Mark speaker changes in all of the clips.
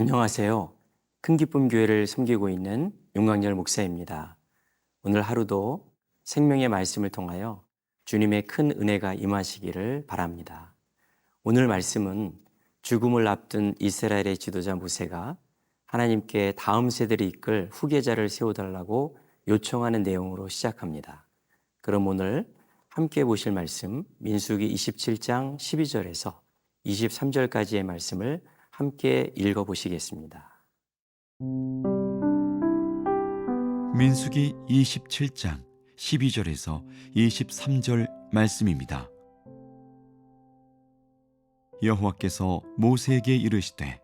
Speaker 1: 안녕하세요. 큰 기쁨 교회를 섬기고 있는 용광열 목사입니다. 오늘 하루도 생명의 말씀을 통하여 주님의 큰 은혜가 임하시기를 바랍니다. 오늘 말씀은 죽음을 앞둔 이스라엘의 지도자 모세가 하나님께 다음 세대를 이끌 후계자를 세워달라고 요청하는 내용으로 시작합니다. 그럼 오늘 함께 보실 말씀 민수기 27장 12절에서 23절까지의 말씀을 함께 읽어 보시겠습니다.
Speaker 2: 민수기 27장 12절에서 23절 말씀입니다. 여호와께서 모세에게 이르시되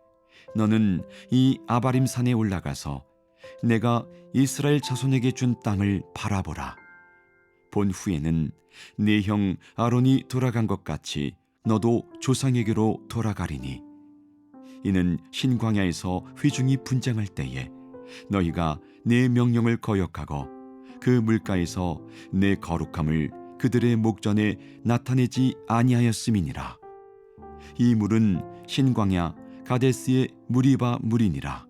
Speaker 2: 너는 이 아바림 산에 올라가서 내가 이스라엘 자손에게 준 땅을 바라보라. 본 후에는 네 형 아론이 돌아간 것 같이 너도 조상에게로 돌아가리니 이는 신광야에서 회중이 분장할 때에 너희가 내 명령을 거역하고 그 물가에서 내 거룩함을 그들의 목전에 나타내지 아니하였음이니라. 이 물은 신광야 가데스의 무리바 물이니라.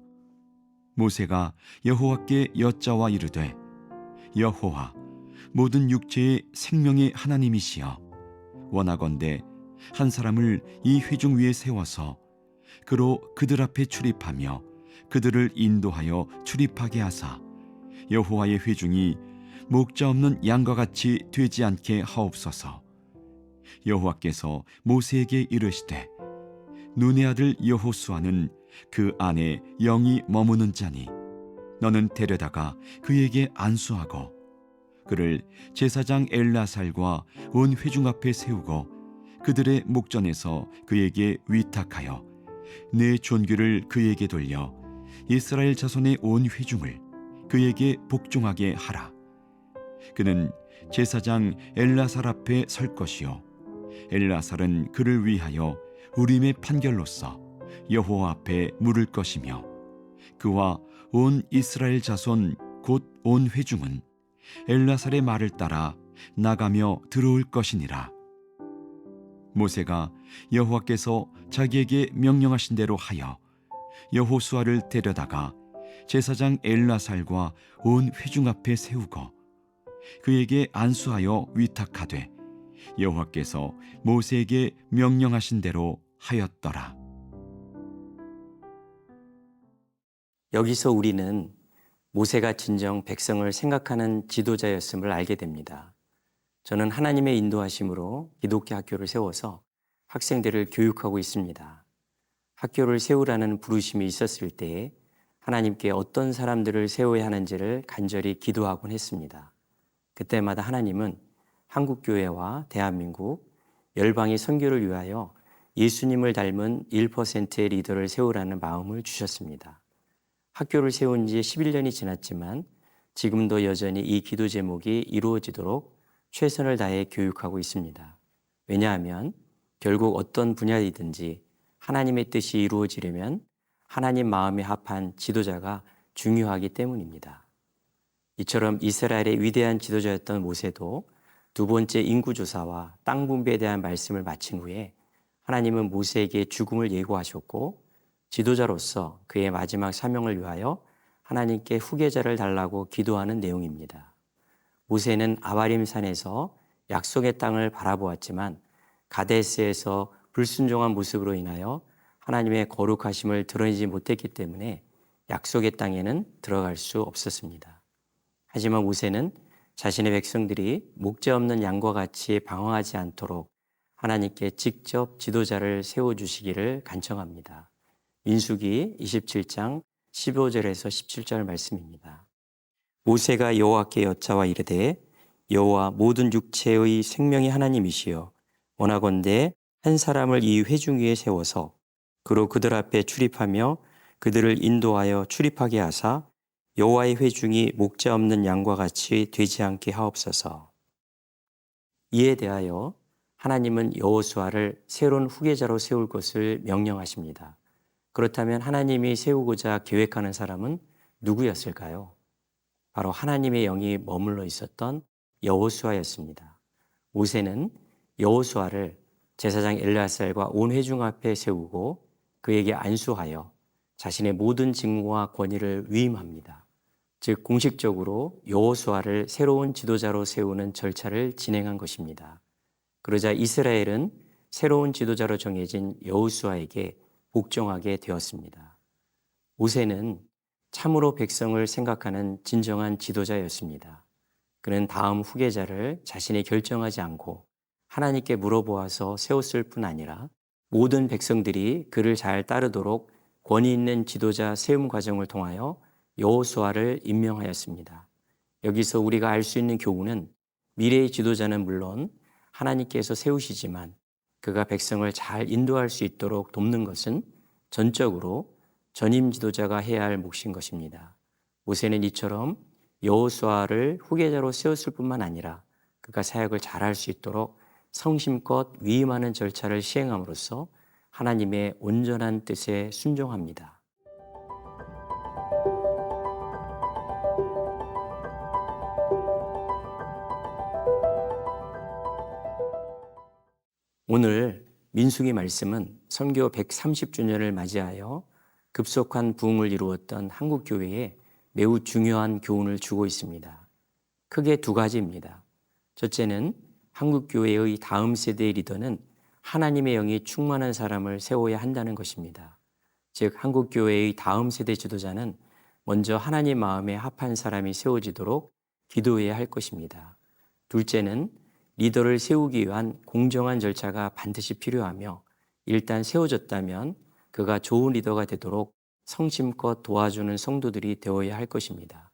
Speaker 2: 모세가 여호와께 여짜와 이르되 여호와 모든 육체의 생명의 하나님이시여 원하건대 한 사람을 이 회중 위에 세워서 그로 그들 앞에 출입하며 그들을 인도하여 출입하게 하사 여호와의 회중이 목자 없는 양과 같이 되지 않게 하옵소서. 여호와께서 모세에게 이르시되 눈의 아들 여호수아는 그 안에 영이 머무는 자니 너는 데려다가 그에게 안수하고 그를 제사장 엘라살과 온 회중 앞에 세우고 그들의 목전에서 그에게 위탁하여 내 존귀를 그에게 돌려 이스라엘 자손의 온 회중을 그에게 복종하게 하라. 그는 제사장 엘라살 앞에 설 것이요 엘라살은 그를 위하여 우림의 판결로서 여호와 앞에 물을 것이며 그와 온 이스라엘 자손 곧 온 회중은 엘라살의 말을 따라 나가며 들어올 것이니라. 모세가 여호와께서 자기에게 명령하신 대로 하여 여호수아를 데려다가 제사장 엘라살과 온 회중 앞에 세우고 그에게 안수하여 위탁하되 여호와께서 모세에게 명령하신 대로 하였더라.
Speaker 1: 여기서 우리는 모세가 진정 백성을 생각하는 지도자였음을 알게 됩니다. 저는 하나님의 인도하심으로 기독교 학교를 세워서 학생들을 교육하고 있습니다. 학교를 세우라는 부르심이 있었을 때에 하나님께 어떤 사람들을 세워야 하는지를 간절히 기도하곤 했습니다. 그때마다 하나님은 한국교회와 대한민국, 열방의 선교를 위하여 예수님을 닮은 1%의 리더를 세우라는 마음을 주셨습니다. 학교를 세운 지 11년이 지났지만 지금도 여전히 이 기도 제목이 이루어지도록 최선을 다해 교육하고 있습니다. 왜냐하면 결국 어떤 분야이든지 하나님의 뜻이 이루어지려면 하나님 마음에 합한 지도자가 중요하기 때문입니다. 이처럼 이스라엘의 위대한 지도자였던 모세도 두 번째 인구조사와 땅 분배에 대한 말씀을 마친 후에 하나님은 모세에게 죽음을 예고하셨고 지도자로서 그의 마지막 사명을 위하여 하나님께 후계자를 달라고 기도하는 내용입니다. 모세는 아바림 산에서 약속의 땅을 바라보았지만 가데스에서 불순종한 모습으로 인하여 하나님의 거룩하심을 드러내지 못했기 때문에 약속의 땅에는 들어갈 수 없었습니다. 하지만 모세는 자신의 백성들이 목재 없는 양과 같이 방황하지 않도록 하나님께 직접 지도자를 세워주시기를 간청합니다. 민수기 27장 15절에서 17절 말씀입니다. 모세가 여호와께 여짜와 이르되 여호와 모든 육체의 생명이 하나님이시여 원하건대 한 사람을 이 회중 위에 세워서 그로 그들 앞에 출입하며 그들을 인도하여 출입하게 하사 여호와의 회중이 목자 없는 양과 같이 되지 않게 하옵소서. 이에 대하여 하나님은 여호수아를 새로운 후계자로 세울 것을 명령하십니다. 그렇다면 하나님이 세우고자 계획하는 사람은 누구였을까요? 바로 하나님의 영이 머물러 있었던 여호수아였습니다. 모세는 여호수아를 제사장 엘라살과 온 회중 앞에 세우고 그에게 안수하여 자신의 모든 직무와 권위를 위임합니다. 즉 공식적으로 여호수아를 새로운 지도자로 세우는 절차를 진행한 것입니다. 그러자 이스라엘은 새로운 지도자로 정해진 여호수아에게 복종하게 되었습니다. 모세는 참으로 백성을 생각하는 진정한 지도자였습니다. 그는 다음 후계자를 자신이 결정하지 않고 하나님께 물어보아서 세웠을 뿐 아니라 모든 백성들이 그를 잘 따르도록 권위 있는 지도자 세움 과정을 통하여 여호수아를 임명하였습니다. 여기서 우리가 알 수 있는 교훈은 미래의 지도자는 물론 하나님께서 세우시지만 그가 백성을 잘 인도할 수 있도록 돕는 것은 전적으로 전임 지도자가 해야 할 몫인 것입니다. 모세는 이처럼 여호수아를 후계자로 세웠을 뿐만 아니라 그가 사역을 잘할 수 있도록 성심껏 위임하는 절차를 시행함으로써 하나님의 온전한 뜻에 순종합니다. 오늘 민숙이 말씀은 선교 130주년을 맞이하여 급속한 부흥을 이루었던 한국 교회에 매우 중요한 교훈을 주고 있습니다. 크게 두 가지입니다. 첫째는 한국 교회의 다음 세대의 리더는 하나님의 영이 충만한 사람을 세워야 한다는 것입니다. 즉 한국 교회의 다음 세대 지도자는 먼저 하나님 마음에 합한 사람이 세워지도록 기도해야 할 것입니다. 둘째는 리더를 세우기 위한 공정한 절차가 반드시 필요하며 일단 세워졌다면 그가 좋은 리더가 되도록 성심껏 도와주는 성도들이 되어야 할 것입니다.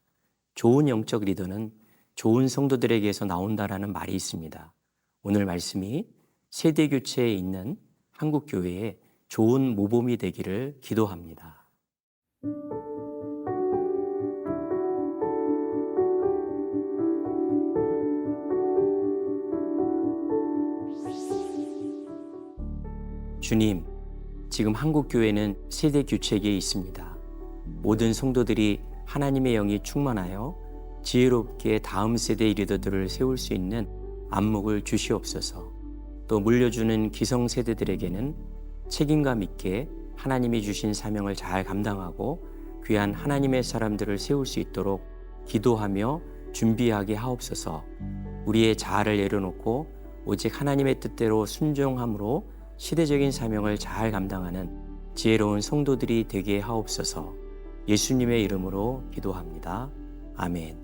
Speaker 1: 좋은 영적 리더는 좋은 성도들에게서 나온다라는 말이 있습니다. 오늘 말씀이 세대 교체에 있는 한국 교회에 좋은 모범이 되기를 기도합니다. 주님, 지금 한국 교회는 세대 교체기에 있습니다. 모든 성도들이 하나님의 영이 충만하여 지혜롭게 다음 세대의 리더들을 세울 수 있는 안목을 주시옵소서. 또 물려주는 기성 세대들에게는 책임감 있게 하나님이 주신 사명을 잘 감당하고 귀한 하나님의 사람들을 세울 수 있도록 기도하며 준비하게 하옵소서. 우리의 자아를 내려놓고 오직 하나님의 뜻대로 순종함으로 시대적인 사명을 잘 감당하는 지혜로운 성도들이 되게 하옵소서. 예수님의 이름으로 기도합니다. 아멘.